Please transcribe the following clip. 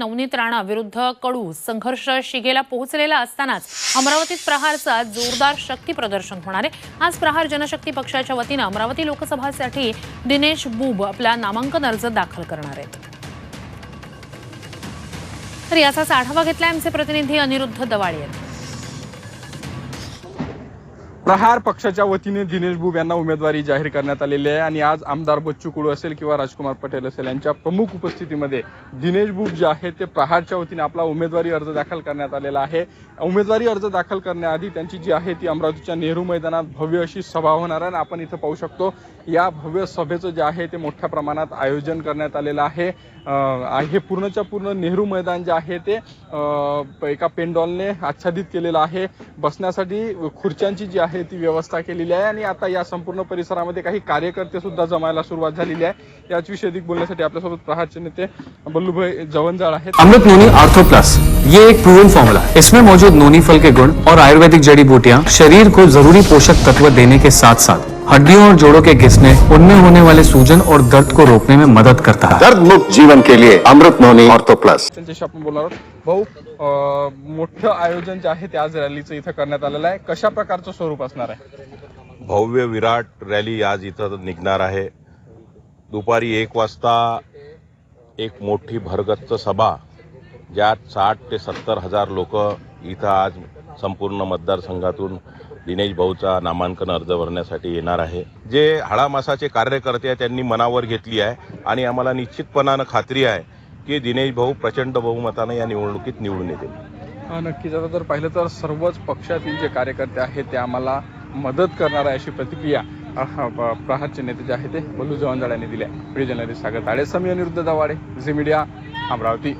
नवनीत राणा विरुद्ध कडू संघर्ष शिगेला पोहोचलेला असतानाच अमरावतीत प्रहारचा जोरदार शक्ती प्रदर्शन होणार आहे. आज प्रहार जनशक्ती पक्षाच्या वतीनं अमरावती लोकसभासाठी दिनेश बुब आपला नामांकन अर्ज दाखल करणार आहेत. तर याचाच आढावा घेतला आमचे प्रतिनिधी अनिरुद्ध दवाळे यांनी. प्रहार पक्षाच्या वतीने दिनेश बुब यांना उमेदवारी जाहीर करण्यात आलेली आहे आणि आज आमदार बच्चू कुडू असेल किंवा राजकुमार पटेल असेल यांच्या प्रमुख उपस्थितीमध्ये दिनेश बुब जे आहे ते प्रहारच्या वतीने आपला उमेदवारी अर्ज दाखल करण्यात आलेला आहे. उमेदवारी अर्ज दाखल करण्याआधी त्यांची जी आहे ती अमरावतीच्या नेहरू मैदानात भव्य अशी सभा होणार आहे आणि आपण इथं पाहू शकतो या भव्य सभेचं जे आहे ते मोठ्या प्रमाणात आयोजन करण्यात आलेलं आहे. हे पूर्णच्या पूर्ण नेहरू मैदान जे आहे ते एका पेंडॉलने आच्छादित केलेलं आहे. बसण्यासाठी खुर्च्यांची जी आहे ती व्यवस्था केलेली आहे. आणि आता या संपूर्ण परिसरामध्ये काही कार्यकर्ते सुद्धा जमायला सुरुवात झालेली आहे. याच विषयी अधिक बोलण्यासाठी आपल्यासोबत प्रहारचे नेते बल्लूभाई जवंजाळ आहेत. अमृत नोनी आर्थो प्लस ये एक प्रूवन फॉर्मूला है। इसमें मौजूद नोनी फल के गुण और आयुर्वेदिक जड़ी बूटियाँ शरीर को जरूरी पोषक तत्व देने के साथ साथ हड्डियों और जोड़ों के घिसने उनमें होने वाले सूजन और दर्द को रोकने में मदद करता है। दर्द मुक्त जीवन के लिए अमृत नोनी ऑर्थो प्लस। त्यांच्याशी आपण बोलणार आहोत. भाऊ अं, मोठं आयोजन जे आहे ते आज रॅलीचं इथं करण्यात आलेलं आहे. कशा प्रकारचं स्वरूप असणार आहे? भव्य विराट रॅली आज इथं निघणार आहे. दुपारी एक वाजता एक मोठी भरगच्च सभा ज्यात साठ ते सत्तर हजार लोक इथं आज संपूर्ण मतदारसंघातून दिनेश भाऊचा नामांकन अर्ज भरण्यासाठी येणार आहे. जे हाडामासाचे कार्यकर्ते आहे त्यांनी मनावर घेतली आहे आणि आम्हाला निश्चितपणानं खात्री आहे की दिनेश भाऊ प्रचंड बहुमतानं या निवडणुकीत निवडून येतील. नक्कीच. आता जर पाहिलं तर सर्वच पक्षातील जे कार्यकर्ते आहेत ते आम्हाला मदत करणार आहे अशी प्रतिक्रिया प्रहारचे नेते जे आहेत ते बलू जवान यांनी दिले आहे. व्हिडिओ जर्नलिस्ट सागर ताडे समी अनिरुद्ध दवाडे झी मीडिया अमरावती.